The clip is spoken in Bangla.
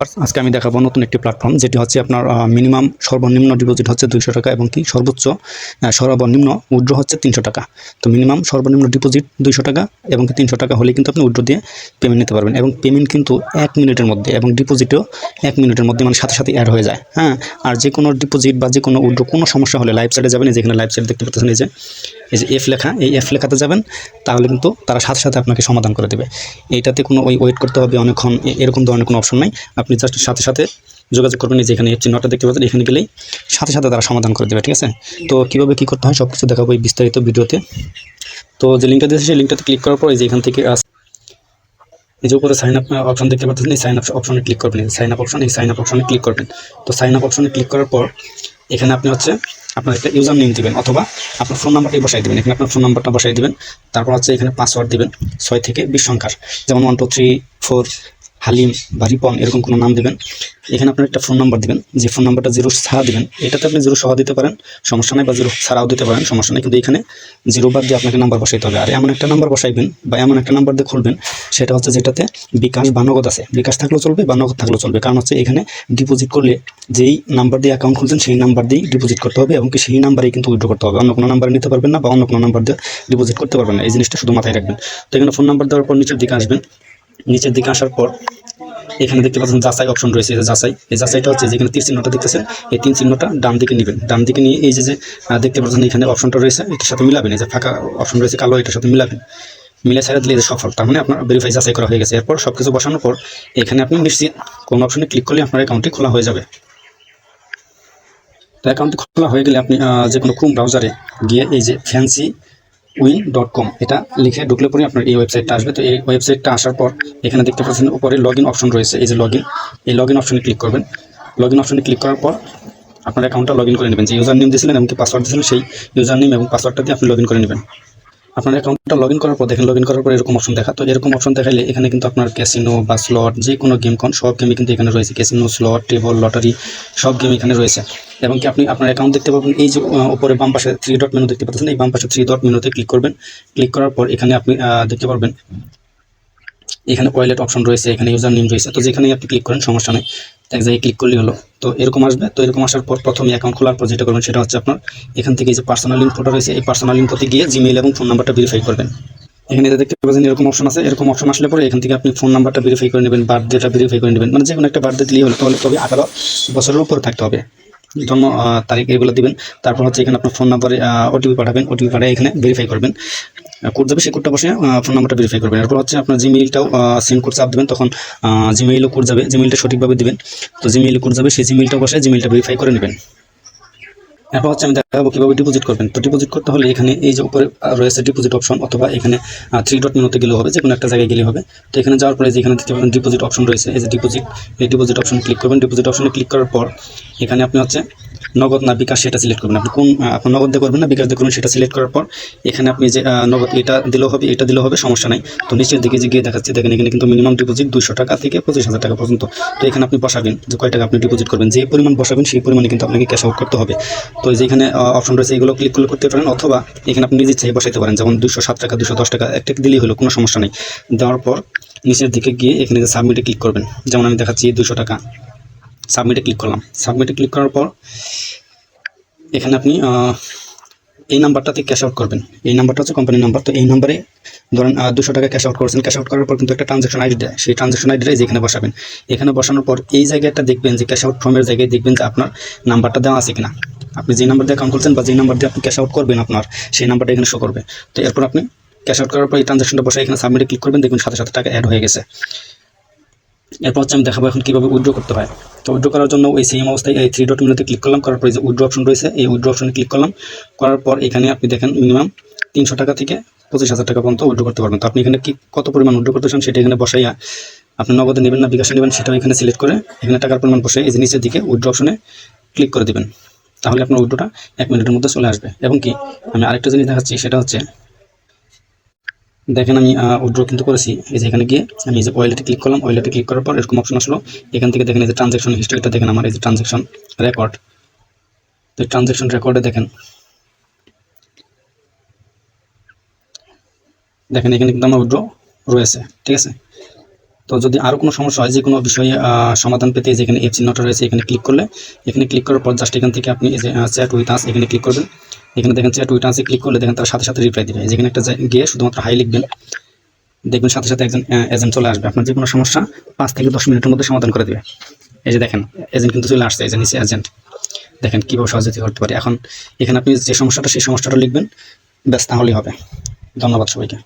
আজকে আমি দেখাবো নতুন একটি প্ল্যাটফর্ম যেটি হচ্ছে আপনার মিনিমাম সর্বনিম্ন ডিপোজিট হচ্ছে দুইশো টাকা এবং কি সর্বোচ্চ সর্বনিম্ন উইড্রো হচ্ছে তিনশো টাকা। তো মিনিমাম সর্বনিম্ন ডিপোজিট দুইশো টাকা এবং কি তিনশো টাকা হলে কিন্তু আপনি উইড্রো দিয়ে পেমেন্ট নিতে পারবেন। এবং পেমেন্ট কিন্তু এক মিনিটের মধ্যে এবং ডিপোজিটও এক মিনিটের মধ্যে মানে সাথে সাথে অ্যাড হয়ে যায়। হ্যাঁ? আর যে কোনো ডিপোজিট বা যে কোনো উইড্রো কোনো সমস্যা হলে লাইভ সাইডে যাবেন যেখানে লাইভ সাইড দেখতে পাচ্ছেন, এই যে এই যে এফ লেখা, এই এফ লেখাতে যাবেন, তাহলে কিন্তু তারা সাথে সাথে আপনাকে সমাধান করে দেবে। এইটাতে কোনো ওই ওয়েট করতে হবে অনেকক্ষণ এরকম ধরনের কোনো অপশন নাই। আপনি জাস্ট সাথে সাথে যোগাযোগ করবেন যে এখানে চিহ্নটা দেখতে পাচ্ছেন, এখানে গেলেই সাথে সাথে তারা সমাধান করে দেবে, ঠিক আছে? তো কীভাবে কী করতে হয় সব কিছু দেখাবো এই বিস্তারিত ভিডিওতে। তো যে লিঙ্কটা দিয়েছে, সেই লিঙ্কটাতে ক্লিক করার পর এই যে এখান থেকে যে উপরে সাইন আপ অপশন দেখতে পাচ্ছেন, এই সাইন আপ অপশনে ক্লিক করবেন সাইন আপ অপশন এই সাইন আপ অপশনে ক্লিক করবেন। তো সাইন আপ অপশনে ক্লিক করার পর এখানে আপনি হচ্ছে আপনার একটা ইউজার নেম দিবেন, অথবা আপনার ফোন নাম্বারটি বসাই দেবেন। এখানে আপনার ফোন নাম্বারটা বসাই দিবেন, তারপর হচ্ছে এখানে পাসওয়ার্ড দিবেন, ছয় থেকে বিশ সংখ্যার। যেমন one two three four Halim বা রিপন এরকম কোনো নাম দেবেন। এখানে আপনার একটা ফোন নাম্বার দিবেন। যে ফোন নাম্বারটা জিরো ছাড়া দেবেন, এটাতে আপনি জিরো সহ দিতে পারেন। সমস্যা নেই বা জিরো ছাড়াও দিতে পারেন, সমস্যা নেই। কিন্তু এখানে জিরো বাদ দিয়ে আপনাকে নাম্বার বসাইতে হবে। আর এমন একটা নাম্বার বসাইবেন বা এমন একটা নাম্বার দিয়ে খুলবেন, সেটা হচ্ছে যেটাতে বিকাশ বা নগদ আছে। বিকাশ থাকলেও চলবে বা নগদ থাকলেও চলবে। কারণ হচ্ছে এখানে ডিপোজিট করলে যেই নাম্বার দিয়ে অ্যাকাউন্ট খুলছেন, সেই নাম্বার দিয়েই ডিপোজিট করতে হবে এবং কি সেই নাম্বারেই কিন্তু উইড্রো করতে হবে। অন্য কোনো নাম্বার নিতে পারবেন না বা অন্য কোনো নাম্বার দিয়ে ডিপোজিট করতে পারবেন না। এই জিনিসটা শুধু মাথায় রাখবেন। তো এখানে ফোন নাম্বার দেওয়ার পর নিচের দিকে আসবেন। নিচের দিকে আসার পর, এখানে দেখতে পাচ্ছেন যাচাই অপশন রয়েছে, এই যাচাই। এই যাচাইটা হচ্ছে যেখানে তীর চিহ্নটা দেখতেছেন, এই তিন চিহ্নটা ডান দিকে নেবেন। ডান দিকে নিয়ে এই যে যে দেখতে পাচ্ছেন এখানে অপশনটা রয়েছে, এটার সাথে মিলাবেন। এই যে ফাঁকা অপশন রয়েছে, কালো, এটার সাথে মিলাবেন। মিলে ছেড়ে দিলে যে সফল। তার মানে আপনার ভেরিফাই যাচাই করা হয়ে গেছে। এরপর সব কিছু বসানোর পর, এখানে আপনি নিশ্চিত কোন অপশনে ক্লিক করলে আপনার অ্যাকাউন্টটি খোলা হয়ে যাবে। তো অ্যাকাউন্টটি খোলা হয়ে গেলে আপনি যে কোনো ক্রোম ব্রাউজারে গিয়ে এই যে ফ্যান্সি উইন ডট কম এটা লিখে ঢুকলে পরে আপনার এই ওয়েবসাইটটা আসবে। তো এই ওয়েবসাইটটা আসার পর এখানে দেখতে পাচ্ছেন উপরে লগ ইন অপশন রয়েছে। এই যে লগ ইন এই লগ ইন অপশনে ক্লিক করবেন। লগ ইন অপশনে ক্লিক করার পর আপনার অ্যাকাউন্টটা লগ ইন করে নেবেন। যে ইউজার নেম দিয়েছিলেন এমনকি পাসওয়ার্ড দিয়েছিলেন, সেই ইউজার নেম এবং পাসওয়ার্ডটা দিয়ে আপনি লগ ইন করে নেবেন। আপনার অ্যাকাউন্টটা লগ ইন করার পর দেখেন লগ ইন করার পর এরকম অপশন দেখা। তো এরকম অপশন দেখাইলে এখানে কিন্তু আপনার ক্যাসিনো বা স্লট যে কোনো গেম কোন সব গেমই কিন্তু এখানে রয়েছে। ক্যাসিনো স্লট টেবল লটারি সব গেম এখানে রয়েছে। এবং কি আপনি আপনার অ্যাকাউন্ট দেখতে পাবেন, এই যে উপরে বাম পাশে থ্রি ডট মেনু দেখতে পাচ্ছেন, এই বাম পাশে থ্রি ডট মেনুতে ক্লিক করবেন। ক্লিক করার পর এখানে আপনি দেখতে পারবেন, এখানে ওয়ালেট অপশন রয়েছে, এখানে ইউজার নেম রয়েছে। তো যেখানেই আপনি ক্লিক করেন, সমস্যা নেই। এক জায়গায় ক্লিক করলেই হলো। তো এরকম আসবে। তো এরকম আসার পর প্রথমে অ্যাকাউন্ট খোলার পর যেটা করবেন, সেটা হচ্ছে আপনার, এখান থেকে যে পার্সোনাল ইনফোটা রয়েছে, এই পার্সোনাল ইনফোতে গিয়ে জিমেইল এবং ফোন নাম্বারটা ভেরিফাই করবেন। এখানে দেখতে পাচ্ছেন এরকম অপশন আছে। এরকম অপশন আসলে পরে এখান থেকে আপনি ফোন নাম্বারটা ভেরিফাই করে নেবেন বার্থডেটা ভেরিফাই করে নেবেন। মানে যে কোনো একটা বার্থডে দিলেই হলো। তাহলে তবে আঠারো বছরের উপরে থাকতে হবে। জন্ম তারিখ এগুলো দিবেন। তারপর হচ্ছে এখানে আপনার ফোন নাম্বারে ওটিপি পাঠাবেন। ওটিপি পাঠিয়ে এখানে ভেরিফাই করবেন। কোড যাবে, সেই কোডটা বসে ফোন নাম্বারটা ভেরিফাই করবেন। এরপর হচ্ছে আপনার জিমেইলটাও সেন্ড কোড চাপ দেবেন। তখন জিমেইলও কোড যাবে। জিমেইলটা সঠিকভাবে দিবেন। তো জিমেইলে কোড যাবে, সেই জিমেইলটা বসে জিমেইলটা ভেরিফাই করে নেবেন। এরপর হচ্ছে আমি দেখাবো কীভাবে ডিপোজিট করবেন। তো ডিপোজিট করতে হলে এখানে এই যে উপরে রয়েছে ডিপোজিট অপশন অথবা এখানে থ্রি ডট মেনুতে গেলেও হবে যে কোনো একটা জায়গায় গেলে হবে। তো এখানে যাওয়ার পরে যে এখানে দেখতে পাবেন ডিপোজিট অপশন রয়েছে, এই যে ডিপোজিট এই ডিপোজিট অপশন ক্লিক করবেন। ডিপোজিট অপশনে ক্লিক করার পর এখানে আপনি হচ্ছে নগদ না বিকাশ সেটা সিলেক্ট করবেন। আপনি কোন আপনি নগদ দিয়ে করবেন না, বিকাশ দিয়ে করবেন, সেটা সিলেক্ট করার পর এখানে আপনি যে নগদ এটা দিলেও হবে, এটা দিলেও হবে, সমস্যা নাই। তো নিচের দিকে যে গিয়ে দেখাচ্ছে, দেখেন এখানে কিন্তু মিনিমাম ডিপোজিট দুশো টাকা থেকে পঁচিশ হাজার টাকা পর্যন্ত। তো এখানে আপনি বসাবেন যে কয় টাকা আপনি ডিপোজিট করবেন। যে পরিমাণ বসাবেন, সেই পরিমাণে কিন্তু আপনাকে ক্যাশ আউট করতে হবে। তো যেখানে অপশন রয়েছে, এগুলো ক্লিক করলে করতে পারেন অথবা এখানে আপনি নিজের চাই বসাইতে পারেন। যেমন দুশো সাত টাকা দুশো দশ টাকা, একটা দিলেই হলো, কোনো সমস্যা নেই। দেওয়ার পর নিচের দিকে গিয়ে এখানে যে সাবমিটে ক্লিক করবেন। যেমন আমি দেখাচ্ছি দুশো টাকা। সাবমিটে ক্লিক করলাম। সাবমিটে ক্লিক করার পর এখানে আপনি এই নাম্বারটাতে ক্যাশ আউট করবেন। এই নাম্বারটা হচ্ছে কোম্পানির নাম্বার তো এই নাম্বারে ধরেন দুশো টাকা ক্যাশ আউট করেছেন। ক্যাশ আউট করার পর কিন্তু একটা ট্রানজাকশন আইডি দেয় সেই ট্রানজাকশন আইডিটাই যেখানে বসাবেন। এখানে বসানোর পর এই জায়গাটা দেখবেন যে ক্যাশ আউট ফর্মের জায়গায় দেখবেন যে আপনার নাম্বারটা দেওয়া আছে কিনা। আপনি যে নাম্বার দিয়ে অ্যাকাউন্ট খুলছেন বা যে নাম্বার দিয়ে আপনি ক্যাশ আউট করবেন আপনার, সেই নাম্বারটা এখানে শো করবে। তো এরপর আপনি ক্যাশ আউট করার পর এই ট্রানজাকশনটা বসে এখানে সাবমিটে ক্লিক করবেন, দেখবেন সাথে সাথে টাকা অ্যাড হয়ে গেছে। এরপর হচ্ছে আমি দেখাবো এখন কীভাবে উইড্রো করতে হয়। তো উইড্রো করার জন্য ওই সেম অবস্থায় এই থ্রি ডট মেনুতে ক্লিক করলাম, করার পর যে উইড্রো অপশন রয়েছে, এই উইড্রো অপশনে ক্লিক করলাম। করার পর এখানে আপনি দেখেন মিনিমাম তিনশো টাকা থেকে পঁচিশ হাজার টাকা পর্যন্ত উইড্রো করতে পারবেন। তো আপনি এখানে কি কত পরিমাণ উইড্রো করতে চান সেটা এখানে বসাইয়া আপনি নগদে নেবেন না, বিকাশে নেবেন, সেটাও এখানে সিলেক্ট করে এখানে টাকার পরিমাণ বসে এই যে নিচের দিকে উইড্রো অপশনে ক্লিক করে দিবেন। তাহলে আপনার উইড্রোটা এক মিনিটের মধ্যে চলে আসবে। এবং কি, আমি আরেকটা জিনিস দেখাচ্ছি, সেটা হচ্ছে, দেখেন আমি উইড্রো কিন্তু করেছি। এই যে এখানে গিয়ে আমি যে ওয়ালেটে ক্লিক করলাম ওয়ালেটে ক্লিক করার পর এরকম অপশন আসলো। এখান থেকে দেখেন এই যে ট্রানজাকশন হিস্ট্রিটা দেখেন আমার এই যে ট্রানজাকশন রেকর্ড তো ট্রানজাকশন রেকর্ডে দেখেন দেখেন এখানে কিন্তু আমার উইড্রো রয়েছে, ঠিক আছে? তো যদি আরও কোনো সমস্যা হয় যে কোনো বিষয়ে সমাধান পেতে এই যে এখানে এই চিহ্নটা রয়েছে, এখানে ক্লিক করলে, এখানে ক্লিক করার পর জাস্ট এখান থেকে আপনি চ্যাট উইথ আস এখানে ক্লিক করবেন। এখানে দেখেন চ্যাট উইথ আসে ক্লিক করলে দেখেন তার সাথে সাথে রিপ্লাই দেবে। যেখানে একটা গিয়ে শুধুমাত্র হাই লিখবেন। দেখবেন সাথে সাথে একজন এজেন্ট চলে আসবে। আপনার যে কোনো সমস্যা পাঁচ থেকে দশ মিনিটের মধ্যে সমাধান করে দেবে। এই যে দেখেন এজেন্ট কিন্তু চলে আসছে নিচে এজেন্ট দেখেন কীভাবে সহযোগিতা করতে পারে। এখন এখানে আপনি যে সমস্যাটা, সেই সমস্যাটা লিখবেন। ব্যাস, তাহলেই হবে। ধন্যবাদ সবাইকে।